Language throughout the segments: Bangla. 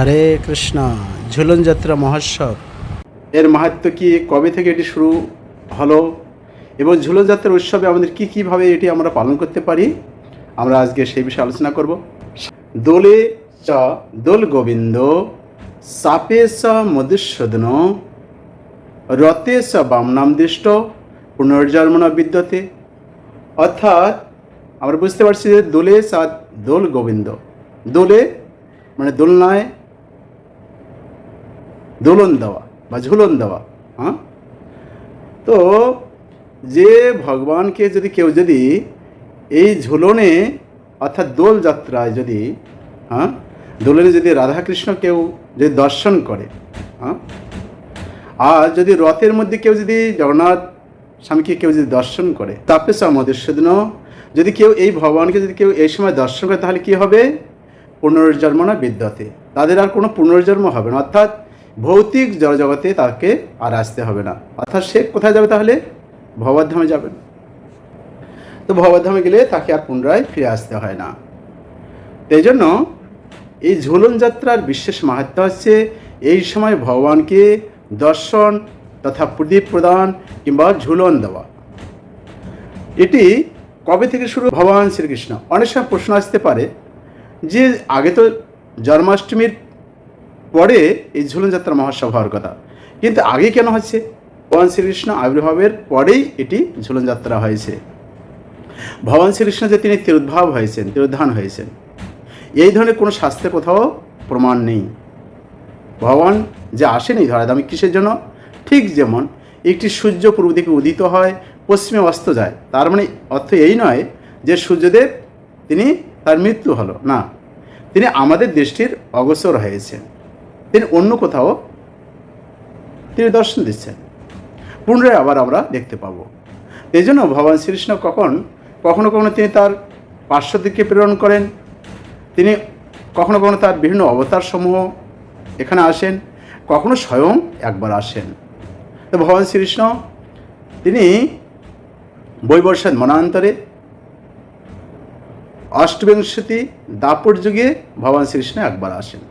হরে কৃষ্ণ, ঝুলন যাত্রা মহোৎসব। এর মাহাত্ম কি? কবে থেকে এটি শুরু হলো? এবং ঝুলন যাত্রার উৎসবে আমাদের কি কীভাবে এটি আমরা পালন করতে পারি? আমরা আজকে সেই বিষয়ে আলোচনা করব। দোলে চ দোল গোবিন্দ, সাপে স মধুসূদন রতে স বামনাম দৃষ্ট পুনর্জন্মনা বিদ্যতে। অর্থাৎ আমরা বুঝতে পারছি যে দোলে সা দোল গোবিন্দ। দোলে মানে দোলনায় দোলন দেওয়া বা ঝুলন দেওয়া হ্যাঁ? তো যে ভগবানকে যদি কেউ যদি এই ঝুলনে অর্থাৎ দোল যাত্রায় যদি হ্যাঁ? দোলনে যদি রাধাকৃষ্ণ কেউ যদি দর্শন করে হ্যাঁ? আর যদি রথের মধ্যে কেউ যদি জগন্নাথ স্বামীকে কেউ যদি দর্শন করে তাপে মধুসূদন যদি কেউ এই ভগবানকে যদি কেউ এই সময় দর্শন করে, তাহলে কী হবে? পুনর্জন্ম না বিদ্যতে। তাদের আর কোনো পুনর্জন্ম হবে না। অর্থাৎ ভৌতিক জগতে তাকে আর আসতে হবে না। অর্থাৎ সে কোথায় যাবে তাহলে? ভবধামে যাবেন তো ভবধামে গেলে তাকে আর পুনরায় ফিরে আসতে হয় না। তো এই জন্য এই ঝুলন যাত্রার বিশেষ মাহাত্ম হচ্ছে এই সময় ভগবানকে দর্শন তথা প্রদীপ প্রদান কিংবা ঝুলন দেওয়া। এটি কবে থেকে শুরু? ভগবান শ্রীকৃষ্ণ। অনেক সময় প্রশ্ন আসতে পারে যে আগে তো জন্মাষ্টমীর পরে এই ঝুলন যাত্রা মহোৎসব হওয়ার কথা। কিন্তু আগে কেন হচ্ছে ভগবান শ্রীকৃষ্ণ আবির্ভাবের পরেই এটি ঝুলন যাত্রা হয়েছে। ভগবান শ্রীকৃষ্ণ যে তিনি তিরুদ্ভাব হয়েছেন তিরোধান হয়েছেন, এই ধরনের কোনো শাস্ত্রে কোথাও প্রমাণ নেই। ভগবান যে আসেনি ধরাধামে কিসের জন্য, ঠিক যেমন একটি সূর্য পূর্ব দিকে উদিত হয়, পশ্চিমে অস্ত যায়, তার মানে অর্থ এই নয় যে সূর্যদেব তিনি তার মৃত্যু হলো, না। তিনি আমাদের দৃষ্টির অগসর হয়েছেন। তিনি অন্য কোথাও তিনি দর্শন দিচ্ছেন। পুনরায় আবার আমরা দেখতে পাবো। এই জন্য ভগবান শ্রীকৃষ্ণ কখন, কখনো কখনো তিনি তার পার্শ্বদিককে প্রেরণ করেন। তিনি কখনো কখনো তার বিভিন্ন অবতার সমূহ এখানে আসেন। কখনো স্বয়ং একবার আসেন। তো ভগবান শ্রীকৃষ্ণ, তিনি বৈবর্ষাদ মনান্তরে অষ্টবিংশতি দাপট যুগে ভগবান শ্রীকৃষ্ণ একবার আসেন।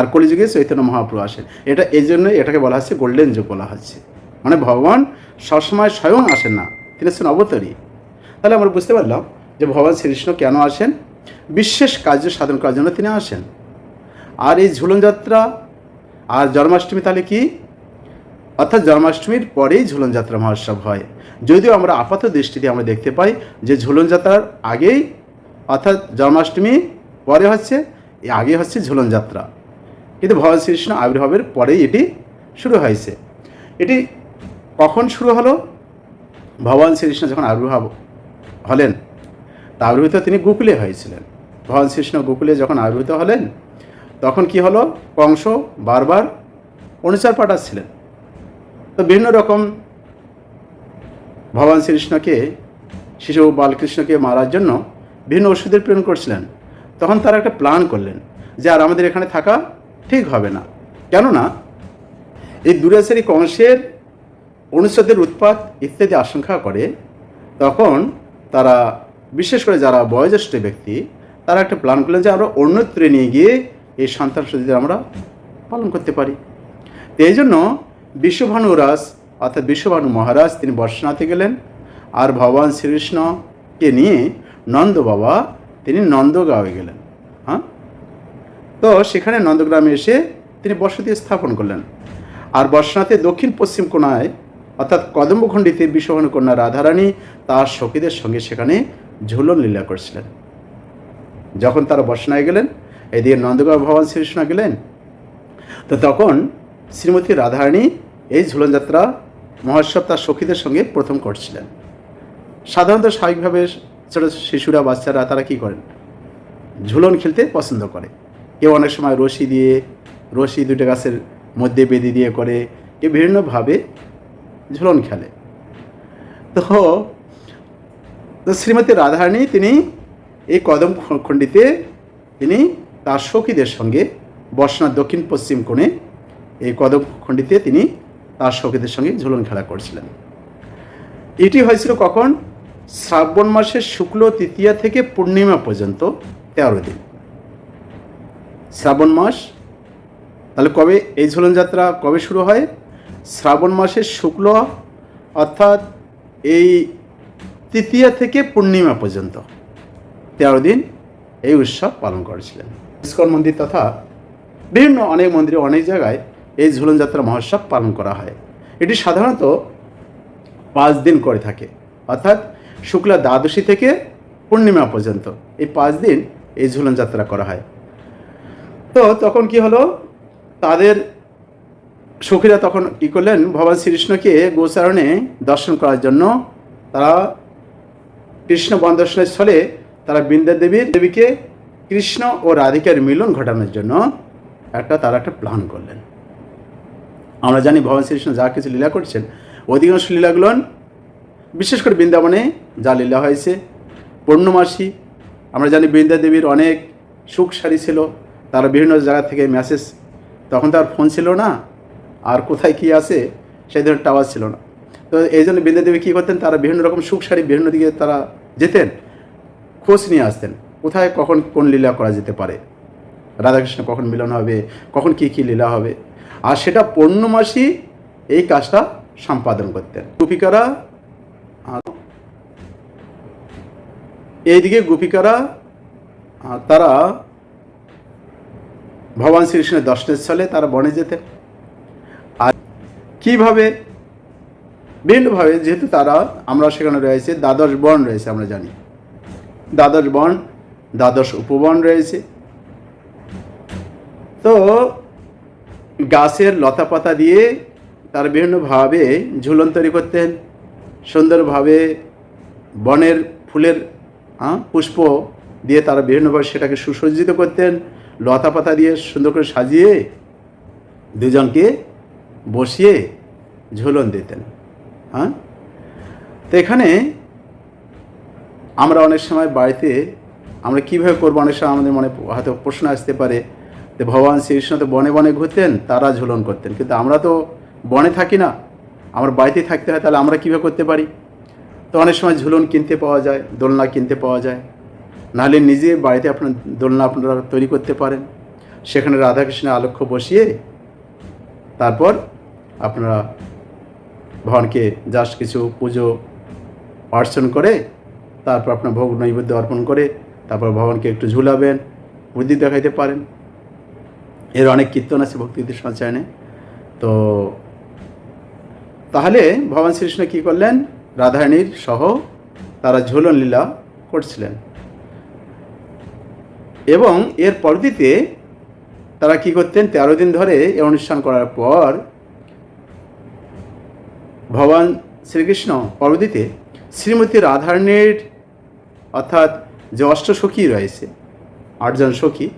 আর কলিযুগে চৈতন্য মহাপ্রভু আসেন এটা এই জন্যই এটাকে বলা হচ্ছে গোল্ডেন যুগ বলা হচ্ছে। মানে ভগবান সবসময় স্বয়ং আসেন না, তিনি হচ্ছেন অবতরী। তাহলে আমরা বুঝতে পারলাম যে ভগবান শ্রীকৃষ্ণ কেন আসেন? বিশেষ কার্য সাধন করার জন্য তিনি আসেন। আর এই ঝুলন যাত্রা আর জন্মাষ্টমী তাহলে কি? অর্থাৎ জন্মাষ্টমীর পরেই ঝুলন যাত্রা মহোৎসব হয়। যদিও আমরা আপাত দৃষ্টিতে আমরা দেখতে পাই যে ঝুলন যাত্রার আগেই অর্থাৎ জন্মাষ্টমী পরে হচ্ছে আগে হচ্ছে ঝুলন যাত্রা। কিন্তু ভগবান শ্রীকৃষ্ণ আবির্ভাবের পরেই এটি শুরু হয়েছে। এটি কখন শুরু হলো? ভগবান শ্রীকৃষ্ণ যখন আবির্ভাব হলেন, তা আবির্ভূত তিনি গোকুলে হয়েছিলেন। ভগবান শ্রীকৃষ্ণ গোকুলে যখন আবির্ভূত হলেন, তখন কি হলো? কংস বারবার অনুচার পাঠাচ্ছিলেন। তো বিভিন্ন রকম ভগবান শ্রীকৃষ্ণকে, শিশু বালকৃষ্ণকে মারার জন্য বিভিন্ন ওষুধের প্রেরণ করছিলেন। তখন তারা একটা প্ল্যান করলেন যে, আর আমাদের এখানে থাকা হবে না। কেননা, এই দুরাচারী কংসের অনুচ্ছেদের উৎপাত ইত্যাদি আশঙ্কা করে, তখন তারা, বিশেষ করে যারা বয়োজ্যেষ্ঠ ব্যক্তি, তারা একটা প্ল্যান করলেন যে আমরা অন্যত্রে নিয়ে গিয়ে এই সন্তান সদিদের আমরা পালন করতে পারি। তো এই জন্য বিশ্বভানুরাজ অর্থাৎ বিশ্বভানু মহারাজ, তিনি বর্ষনাথে গেলেন, আর ভগবান শ্রীকৃষ্ণকে নিয়ে নন্দ বাবা, তিনি নন্দগাঁওয়ে গেলেন। হ্যাঁ? তো সেখানে নন্দগ্রামে এসে তিনি বসতি স্থাপন করলেন। আর বর্ষনাথে দক্ষিণ পশ্চিম কোনায় অর্থাৎ কদম্বখণ্ডিতে বিশ্বভানু কন্যা রাধারানী তার সখীদের সঙ্গে সেখানে ঝুলন লীলা করছিলেন। যখন তারা বর্ষনায় গেলেন, এদিকে নন্দগ্রাম ভগবান শ্রীকৃষ্ণ গেলেন, তো তখন শ্রীমতী রাধারানী এই ঝুলনযাত্রা মহোৎসব তার সখীদের সঙ্গে প্রথম করছিলেন। সাধারণত স্বাভাবিকভাবে ছোটো শিশুরা, বাচ্চারা তারা কি করেন? ঝুলন খেলতে পছন্দ করে। কেউ অনেক সময় রশি দিয়ে, রশি দুটো গাছের মধ্যে বেঁধে দিয়ে করে কেউ বিভিন্নভাবে ঝুলন খেলে। তো শ্রীমতী রাধারানী তিনি এই কদম খণ্ডিতে তিনি তার সখীদের সঙ্গে বর্ষনার দক্ষিণ পশ্চিম কোণে এই কদম খণ্ডিতে তিনি তার সখীদের সঙ্গে ঝুলন খেলা করছিলেন। এটি হয়েছিল কখন? শ্রাবণ মাসের শুক্ল, তৃতীয়া থেকে পূর্ণিমা পর্যন্ত তেরো দিন। শ্রাবণ মাস। তাহলে কবে এই ঝুলন যাত্রা কবে শুরু হয়? শ্রাবণ মাসের শুক্ল অর্থাৎ এই তৃতীয়া থেকে পূর্ণিমা পর্যন্ত। তেরো দিন এই উৎসব পালন করেছিলেন। ইস্কন মন্দির তথা বিভিন্ন অনেক মন্দিরে, অনেক জায়গায় এই ঝুলন যাত্রা মহোৎসব পালন করা হয়। এটি সাধারণত পাঁচ দিন করে থাকে। অর্থাৎ শুক্লা দ্বাদশী থেকে পূর্ণিমা পর্যন্ত এই পাঁচ দিন এই ঝুলন যাত্রা করা হয়। তো তখন কি হলো? তাদের সখীরা তখন কী করলেন? ভগবান শ্রীকৃষ্ণকে গোচারণে দর্শন করার জন্য তারা কৃষ্ণ বন্দর্শনের স্থলে তারা বৃন্দা দেবীর দেবীকে কৃষ্ণ ও রাধিকার মিলন ঘটানোর জন্য একটা তারা একটা প্ল্যান করলেন। আমরা জানি ভগবান শ্রীকৃষ্ণ যা কিছু লীলা করছেন, অধিকাংশ লীলাগুলো বিশেষ করে বৃন্দাবনে যা লীলা হয়েছে, পূর্ণমাসী, আমরা জানি বৃন্দা দেবীর অনেক সুখ সারি ছিল তারা বিভিন্ন জায়গা থেকে মেসেজ তখন তো আর ফোন ছিল না, আর কোথায় কী আছে, সেই ধরনের টাওয়ার ছিল না। তো এই জন্য বৃন্দা দেবী কী করতেন, তারা বিভিন্ন রকম সুখ সারি বিভিন্ন দিকে তারা যেতেন, খোঁজ নিয়ে আসতেন, কোথায় কখন কোন লীলা করা যেতে পারে, রাধাকৃষ্ণ কখন মিলন হবে, কখন কি কি লীলা হবে, আর সেটা পূর্ণমাসী এই কাজটা সম্পাদন করতেন। গোপিকারা এইদিকে গোপিকারা তারা ভগবান শ্রীকৃষ্ণের দর্শনের স্থলে তারা বনে যেতেন। আর কীভাবে? বিভিন্নভাবে যেহেতু তারা, আমরা সেখানে রয়েছে, দ্বাদশ বন রয়েছে আমরা জানি। দ্বাদশ বন, দ্বাদশ উপবন রয়েছে। তো গাছের লতা পাতা দিয়ে তার বিভিন্নভাবে ঝুলন তৈরি করতেন। সুন্দরভাবে বনের ফুলের পুষ্প দিয়ে তারা বিভিন্নভাবে সেটাকে সুসজ্জিত করতেন। লতা পাতা দিয়ে সুন্দর করে সাজিয়ে দুজনকে বসিয়ে ঝুলন দিতেন হ্যাঁ? তো এখানে আমরা অনেক সময় বাড়িতে আমরা কীভাবে করব? অনেক সময় আমাদের মনে হয়তো প্রশ্ন আসতে পারে যে ভগবান শ্রীকৃষ্ণ তো বনে বনে ঘুরতেন, তারা ঝুলন করতেন। কিন্তু আমরা তো বনে থাকি না, আমার বাড়িতে থাকতে হয়, তাহলে আমরা কীভাবে করতে পারি? তো অনেক সময় ঝুলন কিনতে পাওয়া যায়, দোলনা কিনতে পাওয়া যায়। নাহলে নিজে বাড়িতে আপনার দোলনা আপনারা তৈরি করতে পারেন। সেখানে রাধাকৃষ্ণের আলক্ষ্য বসিয়ে তারপর আপনারা ভগবানকে জাস্ট কিছু পুজো, অর্চন করে তারপর আপনার ভোগ নৈবেদ্য অর্পণ করে তারপর ভগবানকে একটু ঝুলাবেন, বুদ্ধি দেখাইতে পারেন। এর অনেক কীর্তন আছে ভক্তিদের সঞ্চয়নে। তো তাহলে ভগবান শ্রীকৃষ্ণ কী করলেন? রাধারানীর সহ তারা ঝুলন লীলা করছিলেন। এবং এর পরদিতে তারা কি করতেন? তেরো দিন ধরে এই অনুষ্ঠান করার পর ভগবান শ্রীকৃষ্ণ পরবর্তীতে শ্রীমতী রাধারানীর অর্থাৎ যে অষ্ট অষ্টসখী রয়েছে, আটজন সখী,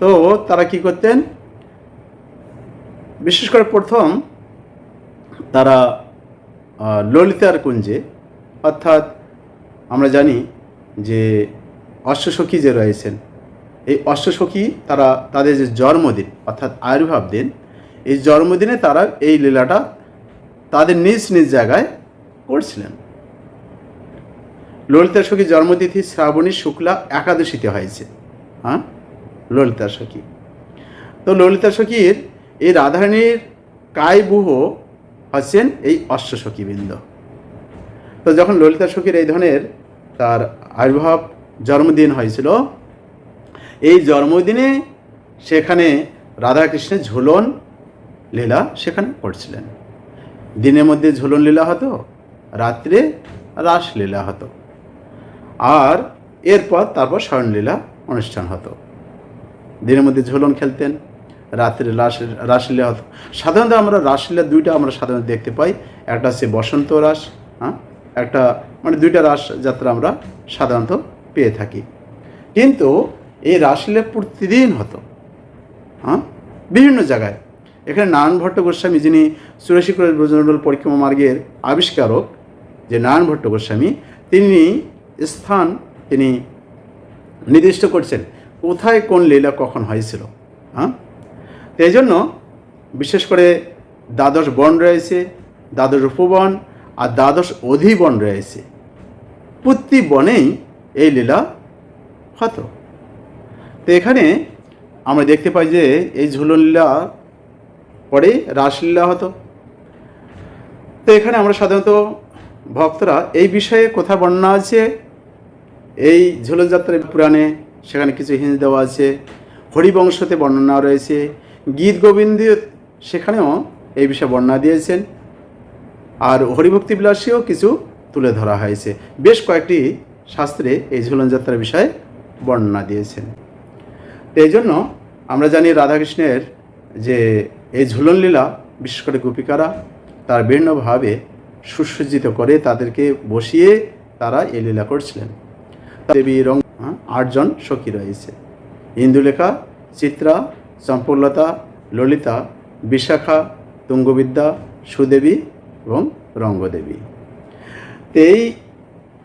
তো তারা কি করতেন? বিশেষ করে প্রথম তারা ললিতার কুঞ্জে, অর্থাৎ আমরা জানি যে অষ্টসখী যে রয়েছেন, এই অষ্টসখী তারা তাদের যে জন্মদিন, অর্থাৎ আবির্ভাব দিন, এই জন্মদিনে তারা এই লীলাটা তাদের নিজ নিজ জায়গায় করছিলেন। ললিতা সখী জন্মতিথি শ্রাবণী শুক্লা একাদশীতে হয়েছে। হ্যাঁ? ললিতা সখী। তো ললিতা সখীর এই রাধারানীর কায়বুহ হচ্ছেন এই অষ্টসখীবৃন্দ তো যখন ললিতা সখীর এই ধরনের তার আবির্ভাব জন্মদিন হয়েছিল। এই জন্মদিনে সেখানে রাধাকৃষ্ণের ঝুলন লীলা সেখানে করছিলেন। দিনের মধ্যে ঝুলন লীলা হতো, রাত্রে রাসলীলা হতো। আর এরপর তারপর স্বয়ংলীলা অনুষ্ঠান হতো। দিনের মধ্যে ঝুলন খেলতেন, রাত্রে রাস রাসলীলা হতো। সাধারণত আমরা রাসলীলা দুইটা আমরা সাধারণত দেখতে পাই। একটা হচ্ছে বসন্ত রাস হ্যাঁ? একটা মানে দুইটা রাস যাত্রা আমরা সাধারণত পেয়ে থাকি। কিন্তু এই রাসলীলা প্রতিদিন হতো। হ্যাঁ? বিভিন্ন জায়গায়। এখানে নারায়ণ ভট্ট গোস্বামী যিনি সুরেশী ব্রজমণ্ডল পরিক্রমা মার্গের আবিষ্কারক, যে নারায়ণ ভট্ট গোস্বামী, তিনি স্থান তিনি নির্দিষ্ট করছেন, কোথায় কোন লীলা কখন হয়েছিল। হ্যাঁ? এই জন্য বিশেষ করে দ্বাদশ বন রয়েছে, দ্বাদশ উপবন আর দ্বাদশ অধিবন রয়েছে। প্রতি বনেই এই লীলা হতো তো এখানে আমরা দেখতে পাই যে এই ঝুলন লীলা পরে রাসলীলা হতো। তো এখানে আমরা সাধারণত ভক্তরা এই বিষয়ে কোথা বর্ণনা আছে। এই ঝুলন যাত্রার পুরাণে সেখানে কিছু হিন্দি দেওয়া আছে। হরিবংশতে বর্ণনা রয়েছে। গীত গোবিন্দ সেখানেও এই বিষয়ে বর্ণনা দিয়েছেন। আর হরিভক্তি বিলাসীও কিছু তুলে ধরা হয়েছে। বেশ কয়েকটি শাস্ত্রে এই ঝুলন যাত্রার বিষয়ে বর্ণনা দিয়েছেন। এই জন্য আমরা জানি রাধাকৃষ্ণের যে এই ঝুলন লীলা বিশেষ করে গোপিকারা তার বিভিন্নভাবে সুসজ্জিত করে তাদেরকে বসিয়ে তারা এই লীলা করছিলেন। দেবী রং হ্যাঁ, আটজন সখী রয়েছে। ইন্দুলেখা চিত্রা চম্পলতা ললিতা বিশাখা তুঙ্গবিদ্যা সুদেবী এবং রঙ্গদেবী। এই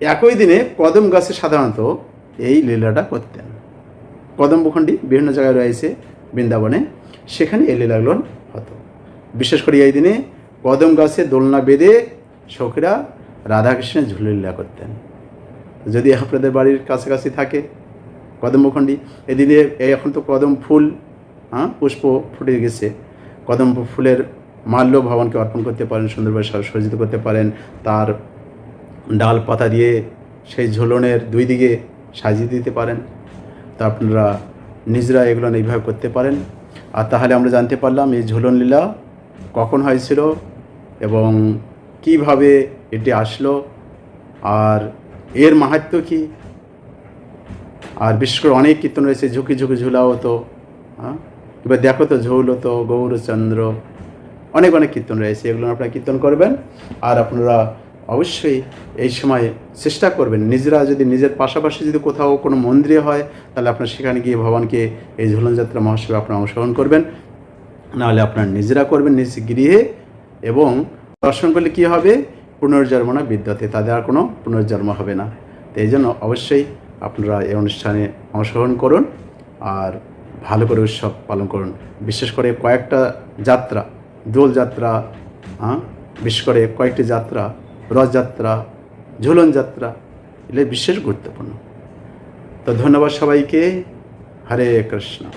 একই দিনে কদম গাছে সাধারণত এই লীলাটা করতেন। কদম ভূখণ্ডী বিভিন্ন জায়গায় রয়েছে বৃন্দাবনে, সেখানে এই লীলাগুলো হতো। বিশেষ করে এই দিনে কদম গাছে দোলনা বেঁধে সখীরা রাধাকৃষ্ণের ঝুলি লীলা করতেন। যদি আপনাদের বাড়ির কাছাকাছি থাকে কদম ভূখণ্ডী এদিনে এখন তো কদম ফুল হ্যাঁ পুষ্প ফুটে গেছে। কদম ফুলের মাল্য ভবনকে অর্পণ করতে পারেন, সুন্দরভাবে সজ্জিত করতে পারেন, তার ডাল পাতা দিয়ে সেই ঝোলনের দুই দিকে সাজিয়ে দিতে পারেন। তা আপনারা নিজেরা এগুলো এইভাবে করতে পারেন। আর তাহলে আমরা জানতে পারলাম এই ঝুলন লীলা কখন হয়েছিল এবং কীভাবে এটি আসলো আর এর মাহাত্ম্য কী? আর বিশেষ করে অনেক কীর্তন রয়েছে, ঝুঁকি ঝুঁকি ঝুলা হতো হ্যাঁ? এবার দেখো তো ঝৌল তো গৌরচন্দ্র, অনেক অনেক কীর্তন রয়েছে, এগুলো আপনারা কীর্তন করবেন। আর আপনারা অবশ্যই এই সময় চেষ্টা করবেন। নিজেরা যদি নিজের পাশাপাশি যদি কোথাও কোনো মন্দিরে হয়, তাহলে আপনার সেখানে গিয়ে ভগবানকে এই ঝুলন যাত্রা মহোৎসবে আপনারা অংশগ্রহণ করবেন। নাহলে আপনার নিজেরা করবেন নিজ গৃহে এবং দর্শন করলে কী হবে? পুনর্জন্ম না বিদ্যাতে তাদের আর কোনো পুনর্জন্ম হবে না। তো এই জন্য অবশ্যই আপনারা এই অনুষ্ঠানে অংশগ্রহণ করুন আর ভালো করে উৎসব পালন করুন। বিশেষ করে কয়েকটা যাত্রা, দোল যাত্রা হ্যাঁ বিশেষ করে কয়েকটি যাত্রা রথযাত্রা ঝুলন যাত্রা এগুলো বিশেষ গুরুত্বপূর্ণ। তো ধন্যবাদ সবাইকে। হরে কৃষ্ণ।